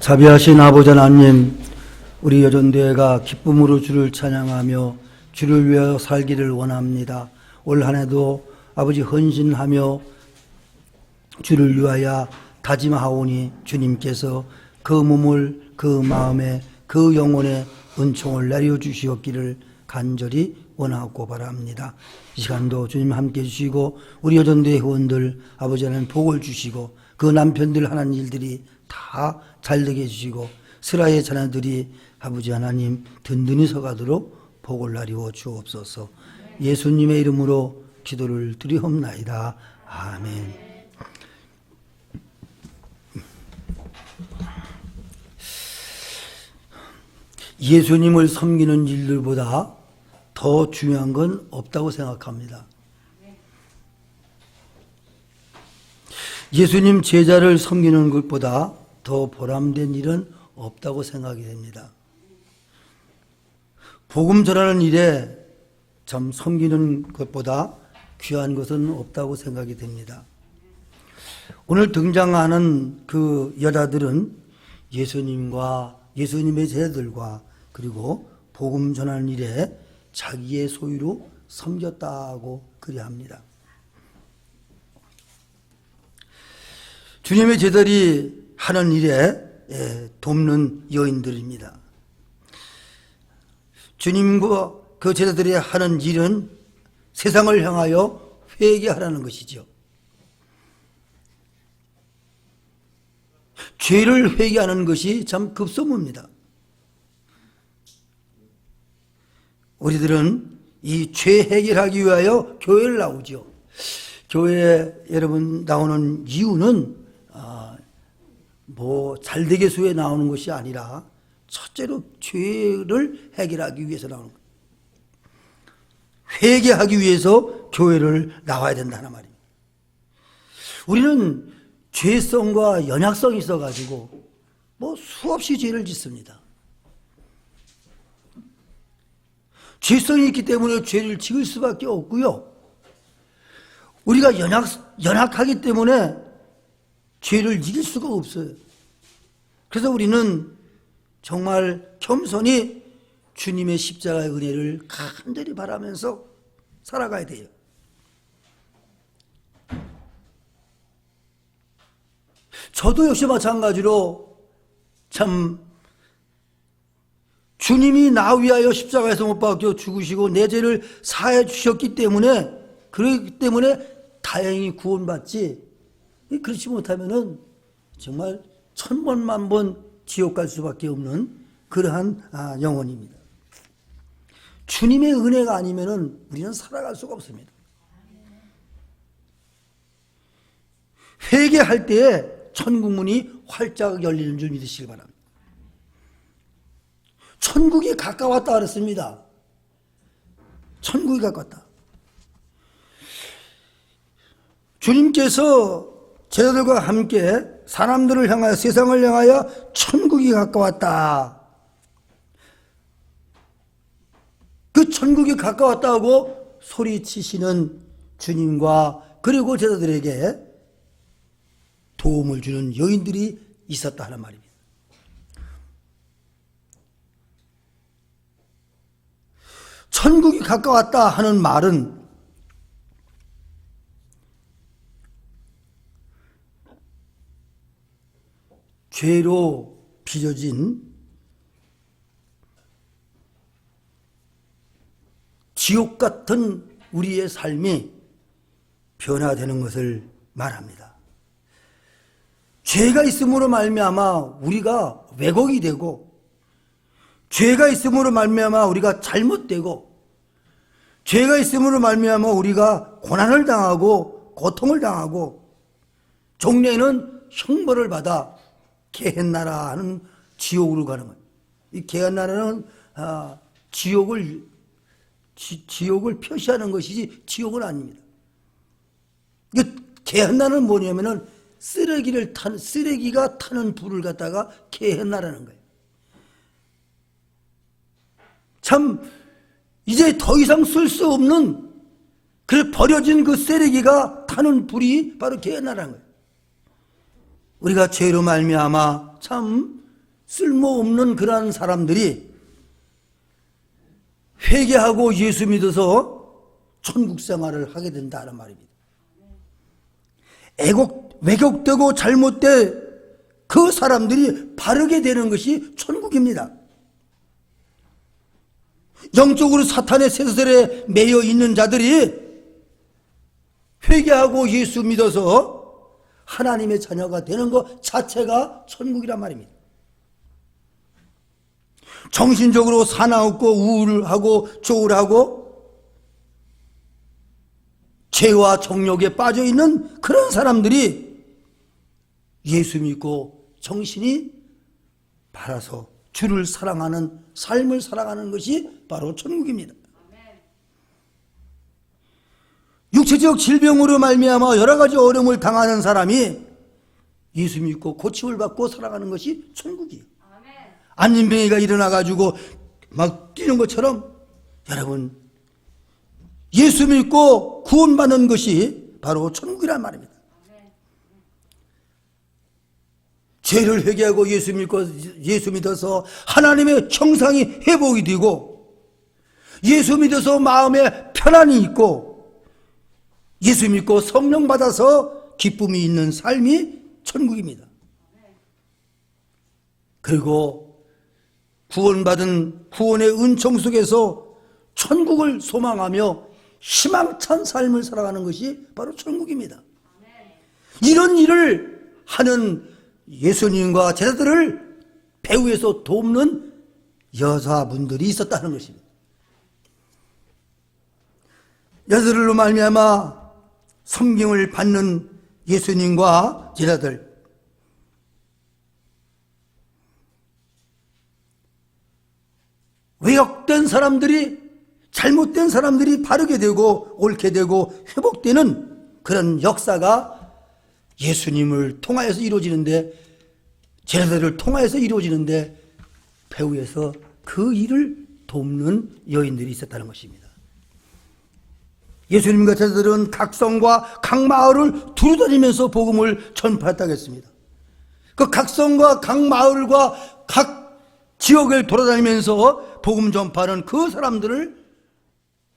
자비하신 아버지 하나님, 우리 여전대회가 기쁨으로 주를 찬양하며 주를 위하여 살기를 원합니다. 올 한 해도 아버지 헌신하며 주를 위하여 다짐하오니 주님께서 그 몸을 그 마음에 그 영혼에 은총을 내려 주시옵기를 간절히 원하고 바랍니다. 이 시간도 주님 함께 해주시고 우리 여전대 회원들 아버지 하나님 복을 주시고 그 남편들 하는 일들이 다 잘되게 해주시고 스라의 자녀들이 아버지 하나님 든든히 서가도록 복을 나리워 주옵소서 예수님의 이름으로 기도를 드리옵나이다. 아멘. 예수님을 섬기는 일들보다 더 중요한 건 없다고 생각합니다. 예수님 제자를 섬기는 것보다 더 보람된 일은 없다고 생각이 됩니다. 복음 전하는 일에 참 섬기는 것보다 귀한 것은 없다고 생각이 됩니다. 오늘 등장하는 그 여자들은 예수님과 예수님의 제자들과 그리고 복음 전하는 일에 자기의 소유로 섬겼다고 그리합니다. 주님의 제자들이 하는 일에 예, 돕는 여인들입니다. 주님과 그 제자들이 하는 일은 세상을 향하여 회개하라는 것이죠. 죄를 회개하는 것이 참 급선무입니다. 우리들은 이 죄 해결하기 위하여 교회를 나오죠. 교회에 여러분 나오는 이유는 아, 뭐 잘되게 수에 나오는 것이 아니라 첫째로 죄를 해결하기 위해서 나오는 거예요. 회개하기 위해서 교회를 나와야 된다는 말입니다. 우리는 죄성과 연약성이 있어가지고 뭐 수없이 죄를 짓습니다. 죄성이 있기 때문에 죄를 지을 수밖에 없고요. 우리가 연약, 연약하기 때문에 죄를 이길 수가 없어요. 그래서 우리는 정말 겸손히 주님의 십자가의 은혜를 간절히 바라면서 살아가야 돼요. 저도 역시 마찬가지로 참 주님이 나 위하여 십자가에서 못 박혀 죽으시고 내 죄를 사해 주셨기 때문에 그렇기 때문에 다행히 구원받지 그렇지 못하면은 정말 천번만 번 지옥 갈 수밖에 없는 그러한 아, 영혼입니다. 주님의 은혜가 아니면은 우리는 살아갈 수가 없습니다. 회개할 때에 천국 문이 활짝 열리는 줄 믿으시기 바랍니다. 천국이 가까웠다 그랬습니다. 천국이 가까웠다. 주님께서 제자들과 함께 사람들을 향하여 세상을 향하여 천국이 가까웠다. 그 천국이 가까웠다고 소리치시는 주님과 그리고 제자들에게 도움을 주는 여인들이 있었다 하는 말입니다. 천국이 가까웠다 하는 말은 죄로 빚어진 지옥 같은 우리의 삶이 변화되는 것을 말합니다. 죄가 있음으로 말미암아 우리가 왜곡이 되고 죄가 있음으로 말미암아 우리가 잘못되고 죄가 있음으로 말미암아 우리가 고난을 당하고 고통을 당하고 종래에는 형벌을 받아 개hen나라 하는 지옥으로 가는 거예요. 이 개hen나라는 아, 지옥을 지, 지옥을 표시하는 것이지 지옥은 아닙니다. 이 개hen나는 뭐냐면은 쓰레기를 타는 쓰레기가 타는 불을 갖다가 개hen나라는 거예요. 참 이제 더 이상 쓸 수 없는 그 버려진 그 쓰레기가 타는 불이 바로 개hen나라는 거예요. 우리가 죄로 말미암아 참 쓸모없는 그러한 사람들이 회개하고 예수 믿어서 천국 생활을 하게 된다는 말입니다. 애곡, 왜곡되고 잘못된 그 사람들이 바르게 되는 것이 천국입니다. 영적으로 사탄의 세설에 매여 있는 자들이 회개하고 예수 믿어서 하나님의 자녀가 되는 것 자체가 천국이란 말입니다. 정신적으로 사나웠고 우울하고 조울하고 죄와 정욕에 빠져 있는 그런 사람들이 예수 믿고 정신이 바라서 주를 사랑하는 삶을 살아가는 것이 바로 천국입니다. 육체적 질병으로 말미암아 여러 가지 어려움을 당하는 사람이 예수 믿고 고침을 받고 살아가는 것이 천국이에요. 안진병이가 일어나 가지고 막 뛰는 것처럼 여러분 예수 믿고 구원받는 것이 바로 천국이란 말입니다. 죄를 회개하고 예수 믿고 예수 믿어서 하나님의 형상이 회복이 되고 예수 믿어서 마음에 편안이 있고 예수 믿고 성령 받아서 기쁨이 있는 삶이 천국입니다. 그리고 구원받은 구원의 은총 속에서 천국을 소망하며 희망찬 삶을 살아가는 것이 바로 천국입니다. 이런 일을 하는 예수님과 제자들을 배후에서 돕는 여자분들이 있었다는 것입니다. 여자들로 말미암아 성경을 받는 예수님과 제자들 왜곡된 사람들이 잘못된 사람들이 바르게 되고 옳게 되고 회복되는 그런 역사가 예수님을 통하여서 이루어지는데 제자들을 통하여서 이루어지는데 배후에서 그 일을 돕는 여인들이 있었다는 것입니다. 예수님과 제자들은 각 성과 각 마을을 두루다니면서 복음을 전파했다고 했습니다. 그 각 성과 각 마을과 각 지역을 돌아다니면서 복음 전파하는 그 사람들을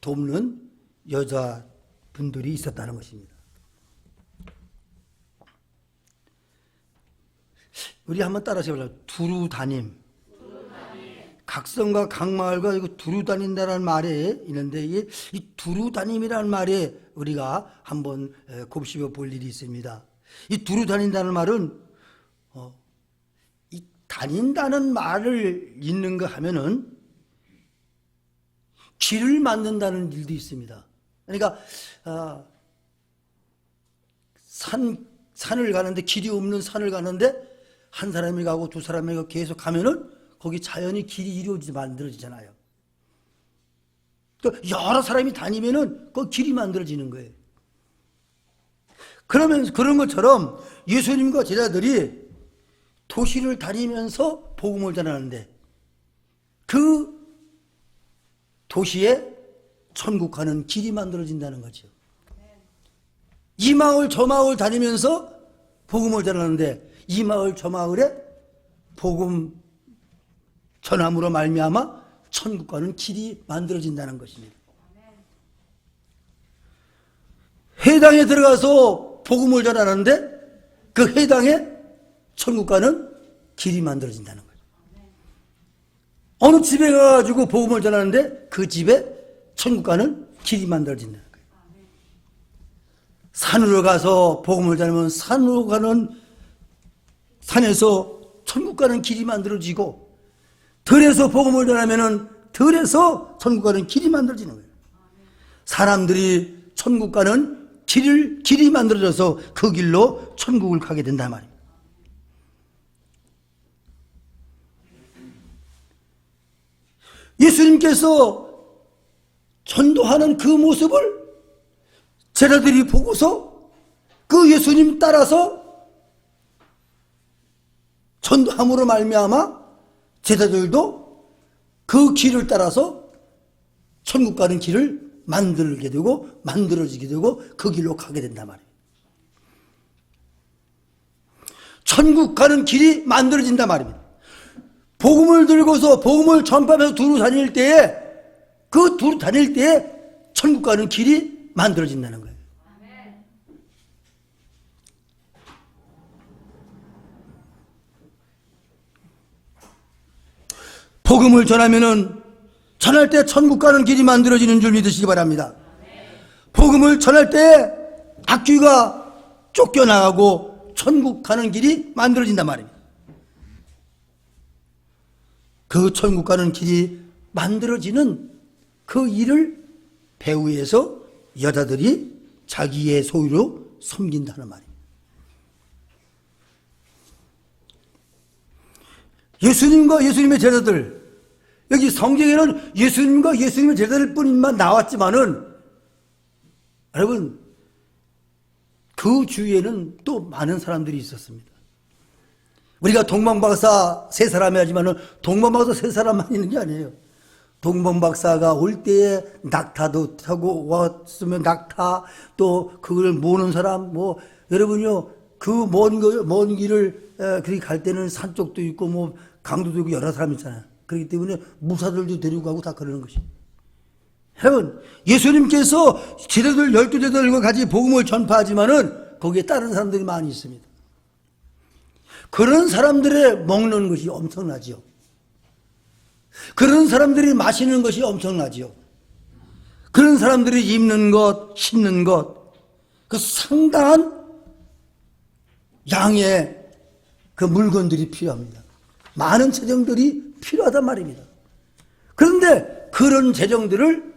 돕는 여자분들이 있었다는 것입니다. 우리 한번 따라서 해보자. 두루 다님. 각성과 각 마을과 이거 두루 다닌다는 말이 있는데 이 두루 다님이라는 말에 우리가 한번 에, 곱씹어 볼 일이 있습니다. 이 두루 다닌다는 말은 어, 이 다닌다는 말을 있는 거 하면은 길을 만든다는 일도 있습니다. 그러니까 아, 산 산을 가는데 길이 없는 산을 가는데 한 사람이 가고 두 사람이 가고 계속 가면은 거기 자연히 길이 이루어지지 만들어지잖아요. 또 여러 사람이 다니면은 그 길이 만들어지는 거예요. 그러면 그런 것처럼 예수님과 제자들이 도시를 다니면서 복음을 전하는데 그 도시에 천국 가는 길이 만들어진다는 거죠. 이 마을 저 마을 다니면서 복음을 전하는데 이 마을 저 마을에 복음 전함으로 말미암아 천국 가는 길이 만들어진다는 것입니다. 해당에 들어가서 복음을 전하는데 그 해당에 천국 가는 길이 만들어진다는 거예요. 어느 집에 가가지고 복음을 전하는데 그 집에 천국 가는 길이 만들어진다는 거예요. 산으로 가서 복음을 전하면 산으로 가는 산에서 천국 가는 길이 만들어지고 들에서 복음을 전하면은 들에서 천국 가는 길이 만들어지는 거예요. 사람들이 천국 가는 길을 길이 만들어져서 그 길로 천국을 가게 된단 말입니다. 예수님께서 전도하는 그 모습을 제자들이 보고서 그 예수님 따라서 전도함으로 말미암아 제자들도 그 길을 따라서 천국 가는 길을 만들게 되고 만들어지게 되고 그 길로 가게 된단 말이에요. 천국 가는 길이 만들어진단 말입니다. 복음을 들고서 복음을 전파하면서 두루 다닐 때에 그 두루 다닐 때에 천국 가는 길이 만들어진다는 거예요. 복음을 전하면은 전할 때 천국 가는 길이 만들어지는 줄 믿으시기 바랍니다. 복음을 전할 때 악귀가 쫓겨나가고 천국 가는 길이 만들어진단 말입니다. 그 천국 가는 길이 만들어지는 그 일을 배후에서 여자들이 자기의 소유로 섬긴다는 말입니다. 예수님과 예수님의 제자들 여기 성경에는 예수님과 예수님의 제자들 뿐만 나왔지만은 여러분 그 주위에는 또 많은 사람들이 있었습니다. 우리가 동방박사 세 사람이 하지만은 동방박사 세 사람만 있는 게 아니에요. 동방박사가 올 때에 낙타도 타고 왔으면 낙타 또 그걸 모는 사람 뭐 여러분요 그 먼먼 길을 에, 그렇게 갈 때는 산 쪽도 있고 뭐 강도도 있고 여러 사람 있잖아요. 그렇기 때문에 무사들도 데리고 가고 다 그러는 것이. 여러분 예수님께서 제자들 열두 제자들과 같이 복음을 전파하지만은 거기에 다른 사람들이 많이 있습니다. 그런 사람들의 먹는 것이 엄청나지요. 그런 사람들이 마시는 것이 엄청나지요. 그런 사람들이 입는 것, 신는 것, 그 상당한 양의 그 물건들이 필요합니다. 많은 재정들이 필요하단 말입니다. 그런데 그런 재정들을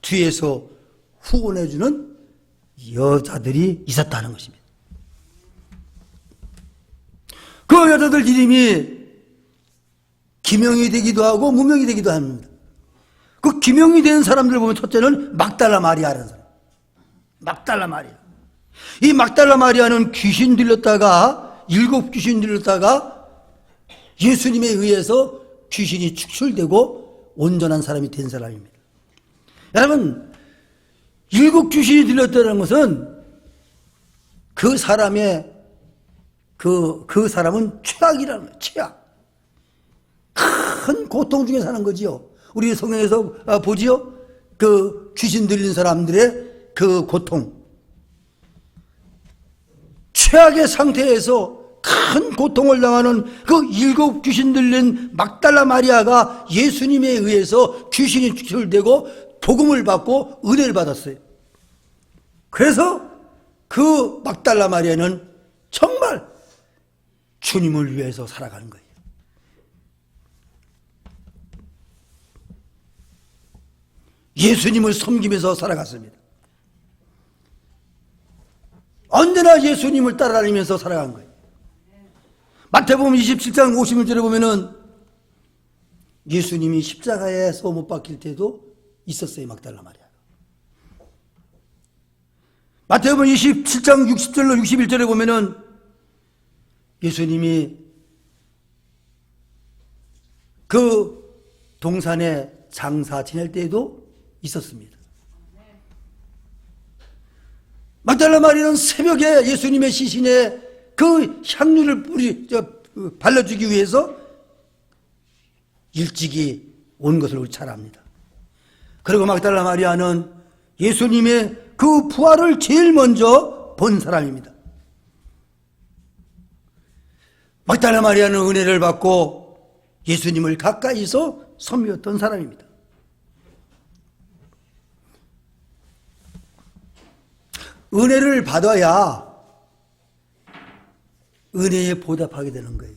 뒤에서 후원해주는 여자들이 있었다는 것입니다. 그 여자들 이름이 기명이 되기도 하고 무명이 되기도 합니다. 그 기명이 된 사람들 보면 첫째는 막달라 마리아라는 사람. 막달라 마리아. 이 막달라 마리아는 귀신 들렸다가 일곱 귀신 들렸다가 예수님에 의해서 귀신이 축출되고 온전한 사람이 된 사람입니다. 여러분, 일곱 귀신이 들렸다는 것은 그 사람의 그, 그 사람은 최악이라는 거예요. 최악. 큰 고통 중에 사는 거지요. 우리 성경에서 아, 보지요? 그 귀신 들린 사람들의 그 고통. 최악의 상태에서 큰 고통을 당하는 그 일곱 귀신 들린 막달라 마리아가 예수님에 의해서 귀신이 추출되고 복음을 받고 은혜를 받았어요. 그래서 그 막달라 마리아는 정말 주님을 위해서 살아가는 거예요. 예수님을 섬기면서 살아갔습니다. 언제나 예수님을 따라다니면서 살아간 거예요. 마태복음 27장 51절에 보면은 예수님이 십자가에서 못 박힐 때도 있었어요, 막달라 마리아. 마태복음 27장 60절로 61절에 보면은 예수님이 그 동산에 장사 지낼 때에도 있었습니다. 막달라 마리는 새벽에 예수님의 시신에 그 향유를 뿌리 저, 발라주기 위해서 일찍이 온 것을 잘합니다. 그리고 막달라 마리아는 예수님의 그 부활을 제일 먼저 본 사람입니다. 막달라 마리아는 은혜를 받고 예수님을 가까이서 섬겼던 사람입니다. 은혜를 받아야 은혜에 보답하게 되는 거예요.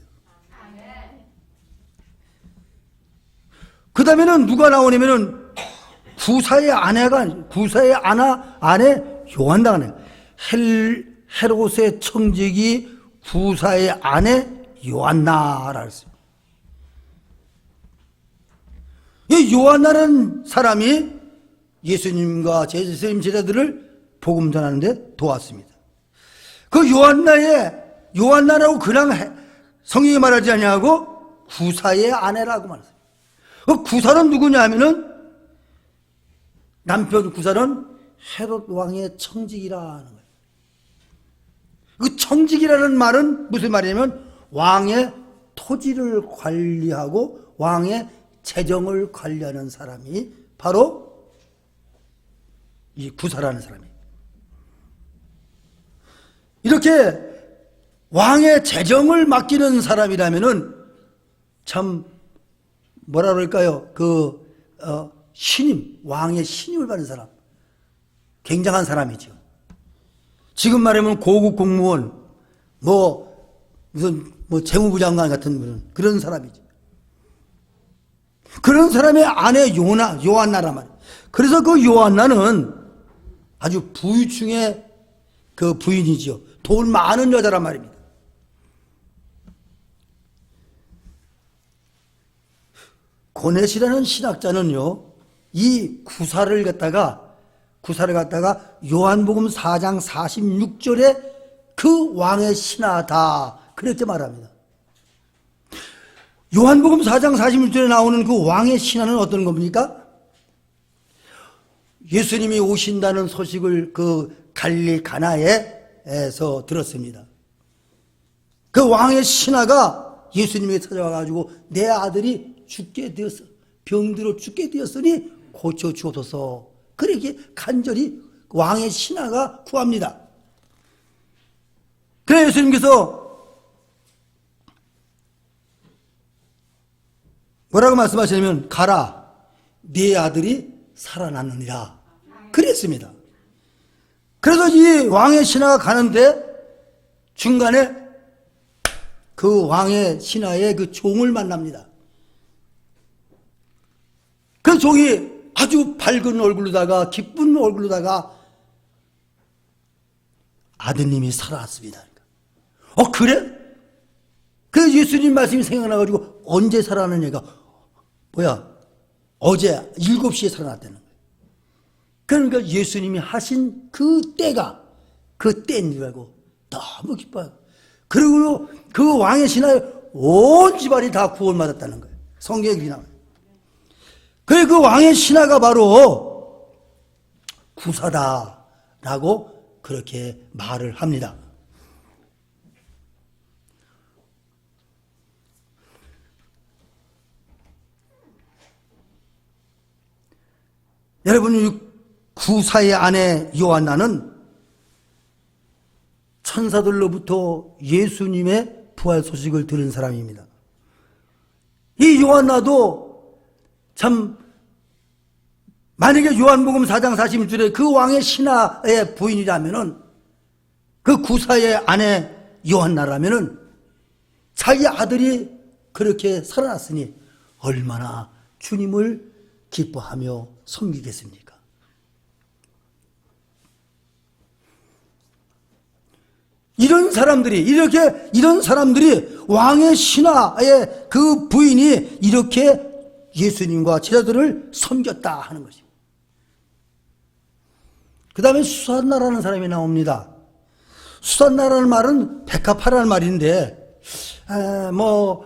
그 다음에는 누가 나오냐면은 구사의 아내가, 구사의 아나, 아내 요한다 하네. 헬, 헤롯의 청직이 구사의 아내 요한나라 했어요. 이 요한나라는 사람이 예수님과 예수님 제자들을 복음 전하는데 도왔습니다. 그 요한나의 요한나라고 그냥 성경이 말하지 아니하고 구사의 아내라고 말했어요. 그 구사는 누구냐 하면은 남편 구사는 헤롯 왕의 청직이라는 거예요. 그 청직이라는 말은 무슨 말이냐면 왕의 토지를 관리하고 왕의 재정을 관리하는 사람이 바로 이 구사라는 사람이에요. 이렇게 왕의 재정을 맡기는 사람이라면은 참 뭐라 그럴까요? 그 어, 신임 왕의 신임을 받는 사람 굉장한 사람이죠. 지금 말하면 고급 공무원 뭐 무슨 뭐 재무부 장관 같은 그런 그런 사람이죠. 그런 사람의 아내 요나 요한나란 말. 그래서 그 요한나는 아주 부유층의 그 부인이지요. 돈 많은 여자란 말입니다. 고넷이라는 신학자는요, 이 구사를 갖다가, 구사를 갖다가 요한복음 4장 46절에 그 왕의 신하다. 그렇게 말합니다. 요한복음 4장 46절에 나오는 그 왕의 신하는 어떤 겁니까? 예수님이 오신다는 소식을 그 갈릴리 가나에서 들었습니다. 그 왕의 신하가 예수님에게 찾아와 가지고 내 아들이 죽게 되었어. 병들어 죽게 되었으니 고쳐 주옵소서. 그렇게 간절히 왕의 신하가 구합니다. 그래 예수님께서 뭐라고 말씀하시냐면 가라 네 아들이 살아났느니라 그랬습니다. 그래서 이 왕의 신하가 가는데 중간에 그 왕의 신하의 그 종을 만납니다. 그 종이 아주 밝은 얼굴로다가 기쁜 얼굴로다가 아드님이 살아났습니다. 어 그래? 그 예수님 말씀이 생각나가지고 언제 살아나냐가 뭐야 어제 7시에 살아났다는 거예요. 그러니까 예수님이 하신 그 때가 그 때인 줄 알고 너무 기뻐요. 그리고 그 왕의 신하에 온 집안이 다 구원받았다는 거예요. 성경에 나와요. 그래 그 왕의 신하가 바로 구사다라고 그렇게 말을 합니다. 여러분, 이 구사의 아내 요한나는 천사들로부터 예수님의 부활 소식을 들은 사람입니다. 이 요한나도 참 만약에 요한복음 4장 41절에 그 왕의 신하의 부인이라면은 그 구사의 아내 요한나라면은 자기 아들이 그렇게 살아났으니 얼마나 주님을 기뻐하며 섬기겠습니까? 이런 사람들이 이렇게 이런 사람들이 왕의 신하의 그 부인이 이렇게 예수님과 제자들을 섬겼다 하는 것입니다. 그 다음에 수산나라는 사람이 나옵니다. 수산나라는 말은 백합하라는 말인데, 에, 뭐,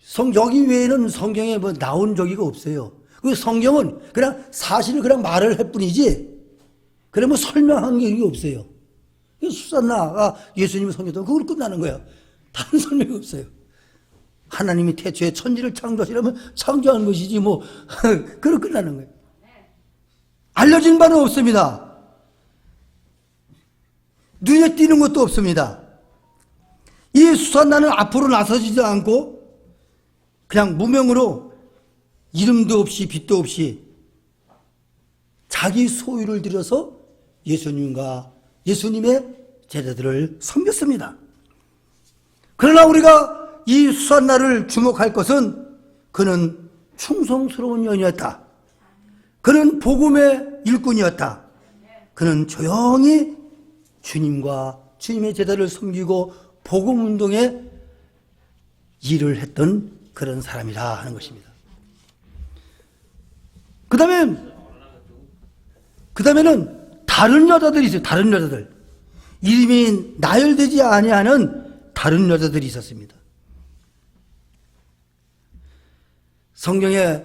성, 여기 외에는 성경에 뭐 나온 적이 없어요. 그 성경은 그냥 사실을 그냥 말을 할 뿐이지, 그래 뭐 설명한 게 없어요. 수산나가 예수님이 섬겼던 그걸 끝나는 거예요. 다른 설명이 없어요. 하나님이 태초에 천지를 창조하시려면 창조한 것이지 뭐 그걸 끝나는 거예요. 알려진 바는 없습니다. 눈에 띄는 것도 없습니다. 이 수산나는 앞으로 나서지도 않고 그냥 무명으로 이름도 없이 빛도 없이 자기 소유를 들여서 예수님과 예수님의 제자들을 섬겼습니다. 그러나 우리가 이 수산나를 주목할 것은 그는 충성스러운 연이었다. 그는 복음의 일꾼이었다. 그는 조용히 주님과 주님의 제자를 섬기고 복음 운동에 일을 했던 그런 사람이라 하는 것입니다. 그 다음에, 그 다음에는 다른 여자들이 있어요. 다른 여자들. 이름이 나열되지 아니하는 다른 여자들이 있었습니다. 성경에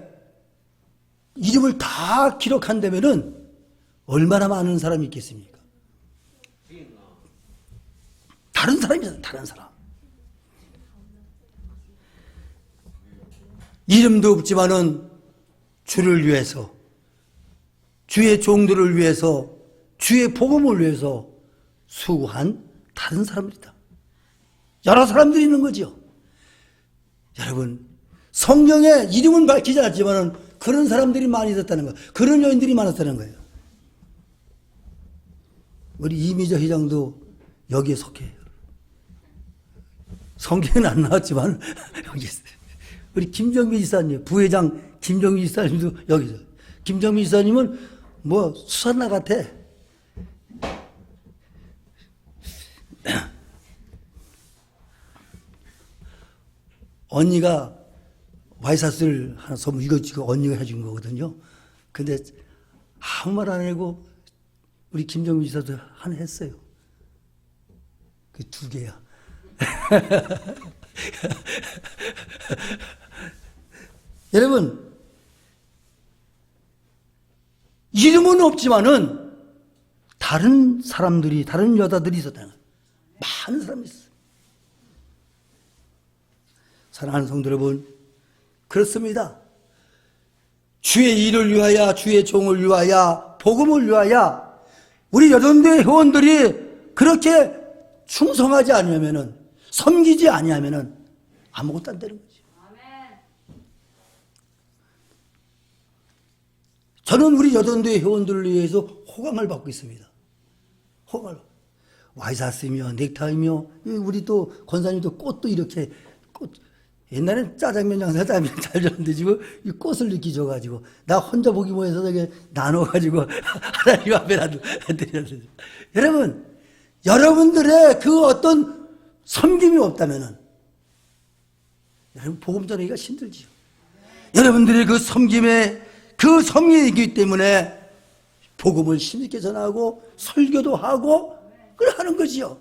이름을 다 기록한다면은 얼마나 많은 사람이 있겠습니까? 다른 사람이잖아, 다른 사람. 이름도 없지만은 주를 위해서 주의 종들을 위해서 주의 복음을 위해서 수고한 다른 사람들이다. 여러 사람들이 있는 거죠. 여러분 성경에 이름은 밝히지 않았지만은 그런 사람들이 많이 있었다는 거, 그런 여인들이 많았다는 거예요. 우리 이미자 회장도 여기에 속해요. 성경에는 안 나왔지만 여기 있어요. 우리 김정민 지사님, 부회장 김정민 지사님도 여기서. 김정민 지사님은 뭐 수산나 같아. 언니가 와이사스를 하나 선물 이거 지금 언니가 해준 거거든요. 근데 아무 말 안 하고 우리 김정민 지사도 하나 했어요. 그 두 개야. 여러분, 이름은 없지만은 다른 사람들이, 다른 여자들이 거예요. 많은 사람이 있어요. 사랑하는 성도 여러분, 그렇습니다. 주의 일을 위하여, 주의 종을 위하여, 복음을 위하여, 우리 여전대 회원들이 그렇게 충성하지 않으면은, 섬기지 아니하면은 아무것도 안 되는 거죠. 저는 우리 여전대 회원들을 위해서 호강을 받고 있습니다. 호강을. 와이사스며 넥타이며 우리 또 권사님도 꽃도 이렇게 꽃 옛날엔 짜장면 장사 짜장면 잘 줬는데 지금 이 꽃을 이렇게 줘가지고 나 혼자 보기 뭐해서 저게 나눠가지고 하나님 앞에 놔드렸어요. 여러분 여러분들의 그 어떤 섬김이 없다면은 여러분 복음 전하기가 힘들지요. 여러분들의 그 섬김에 그 섬김이기 때문에 복음을 힘있게 전하고 설교도 하고 그걸 하는 거지요.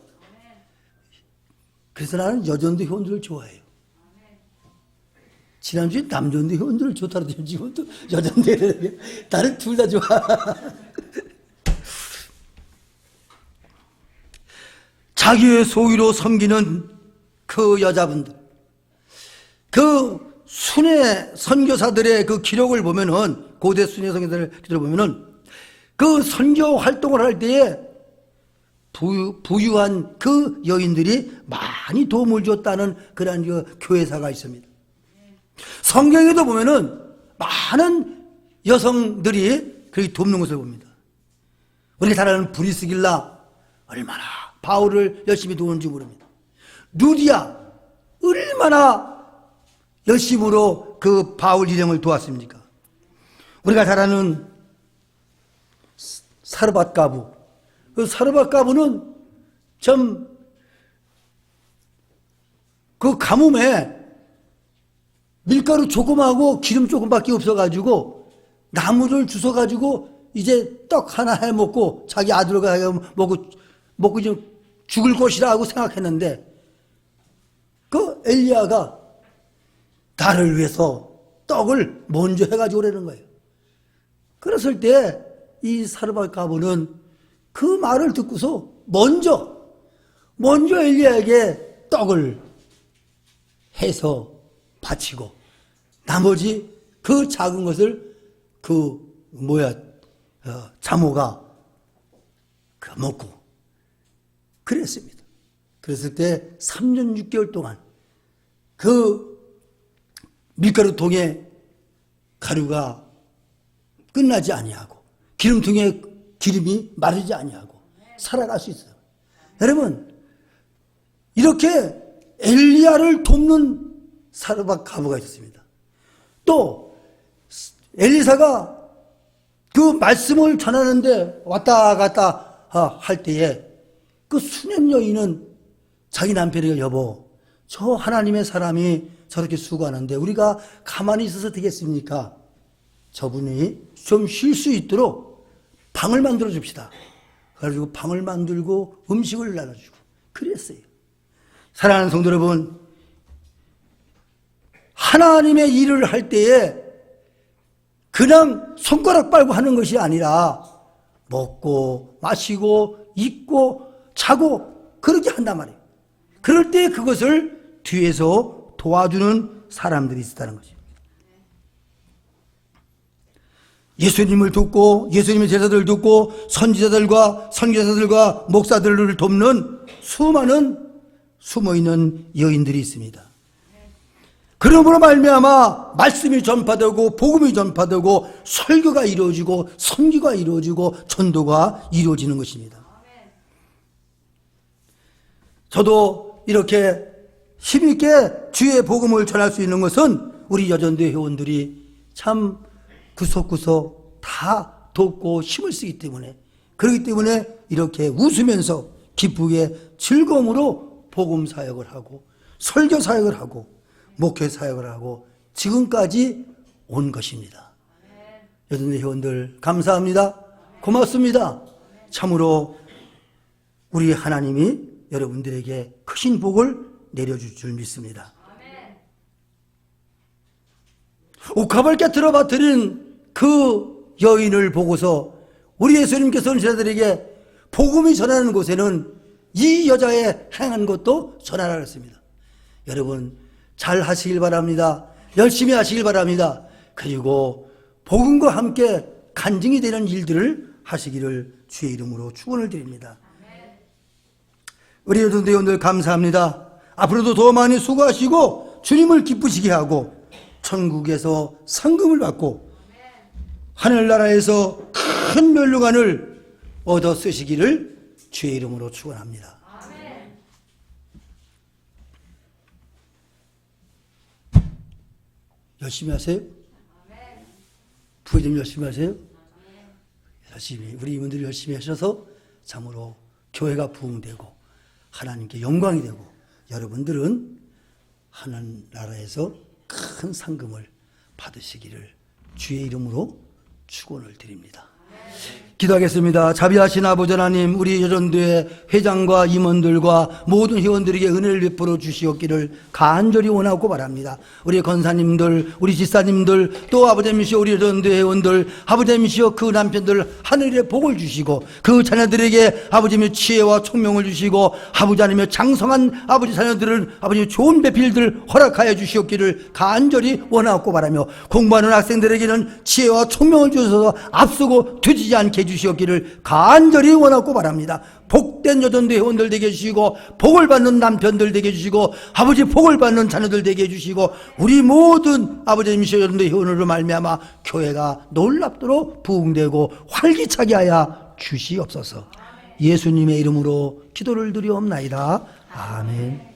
그래서 나는 여전도 회원들을 좋아해요. 지난주에 남전도 회원들을 좋다고 했더니 지금 또 여전도 나는 둘다 좋아. 자기의 소유로 섬기는 그 여자분들. 그 순회 선교사들의 그 기록을 보면은 고대 순회 선교사들 기록을 보면은 그 선교 활동을 할 때에 부유, 부유한 그 여인들이 많이 도움을 줬다는 그런 그 교회사가 있습니다. 성경에도 보면은 많은 여성들이 그렇게 돕는 것을 봅니다. 우리가 잘 아는 브리스길라 얼마나 바울을 열심히 도우는지 모릅니다. 누디아 얼마나 열심으로 그 바울 일행을 도왔습니까? 우리가 잘 아는 사르밧 가부. 그 사르밧 가부는 참 그 가뭄에 밀가루 조금하고 기름 조금밖에 없어가지고 나무를 주워가지고 이제 떡 하나 해 먹고 자기 아들과 해 먹고 먹고 좀 죽을 것이라 하고 생각했는데 그 엘리야가 나를 위해서 떡을 먼저 해가지고 오라는 거예요. 그랬을 때 이 사르밧 가부는 그 말을 듣고서 먼저 먼저 엘리야에게 떡을 해서 바치고 나머지 그 작은 것을 그 뭐야 어, 자모가 그 먹고 그랬습니다. 그랬을 때 3년 6개월 동안 그 밀가루 통에 가루가 끝나지 아니하고 기름통에 기름이 마르지 아니하고 살아갈 수 있어요. 여러분 이렇게 엘리야를 돕는 사르밧 가부가 있었습니다. 또 엘리사가 그 말씀을 전하는데 왔다 갔다 할 때에 그 수년 여인은 자기 남편에게 여보 저 하나님의 사람이 저렇게 수고하는데 우리가 가만히 있어서 되겠습니까? 저분이 좀 쉴 수 있도록 방을 만들어 줍시다. 그래가지고 방을 만들고 음식을 나눠주고 그랬어요. 사랑하는 성도 여러분, 하나님의 일을 할 때에 그냥 손가락 빨고 하는 것이 아니라 먹고 마시고 입고 자고 그렇게 한단 말이에요. 그럴 때 그것을 뒤에서 도와주는 사람들이 있다는 거죠. 예수님을 돕고 예수님의 제자들을 돕고 선지자들과 선교사들과 목사들을 돕는 수많은 숨어 있는 여인들이 있습니다. 그러므로 말미암아 말씀이 전파되고 복음이 전파되고 설교가 이루어지고 선기가 이루어지고 전도가 이루어지는 것입니다. 저도 이렇게 힘있게 주의 복음을 전할 수 있는 것은 우리 여전대 회원들이 참 구석구석 다 돕고 힘을 쓰기 때문에 그렇기 때문에 이렇게 웃으면서 기쁘게 즐거움으로 복음 사역을 하고 설교 사역을 하고 목회 사역을 하고 지금까지 온 것입니다. 여전대 회원들 감사합니다. 고맙습니다. 참으로 우리 하나님이 여러분들에게 크신 복을 내려줄 줄 믿습니다. 옥합을 깨뜨려 받들인 그 여인을 보고서 우리 예수님께서는 제자들에게 복음이 전하는 곳에는 이 여자의 행한 것도 전하라 그랬습니다. 여러분 잘 하시길 바랍니다. 열심히 하시길 바랍니다. 그리고 복음과 함께 간증이 되는 일들을 하시기를 주의 이름으로 축원을 드립니다. 우리 여전대원들 감사합니다. 앞으로도 더 많이 수고하시고 주님을 기쁘시게 하고 천국에서 상금을 받고 하늘나라에서 큰 멸류관을 얻어 쓰시기를 주의 이름으로 축원합니다. 열심히 하세요. 부모님 열심히 하세요. 열심히 우리 이분들이 열심히 하셔서 참으로 교회가 부흥되고 하나님께 영광이 되고 여러분들은 하나님 나라에서 큰 상금을 받으시기를 주의 이름으로 축원을 드립니다. 기도하겠습니다. 자비하신 아버지 하나님, 우리 여전도의 회장과 임원들과 모든 회원들에게 은혜를 베풀어 주시옵기를 간절히 원하고 바랍니다. 우리 권사님들, 우리 지사님들, 또 아버지이시여 우리 여전도 회원들, 아버지이시여 그 남편들 하늘의 복을 주시고 그 자녀들에게 아버지의 지혜와 총명을 주시고 아버지 하나님의 장성한 아버지 자녀들을 아버지 좋은 배필들 허락하여 주시옵기를 간절히 원하고 바라며 공부하는 학생들에게는 지혜와 총명을 주셔서 앞서고 뒤지지 않게 해 주시옵기를 간절히 원하고 바랍니다. 복된 여전도 회원들 되게 해주시고 복을 받는 남편들 되게 해주시고 아버지 복을 받는 자녀들 되게 해주시고 우리 모든 아버지 미셔 여전도 회원으로 말미암아 교회가 놀랍도록 부흥되고 활기차게 하여 주시옵소서 예수님의 이름으로 기도를 드리옵나이다. 아멘.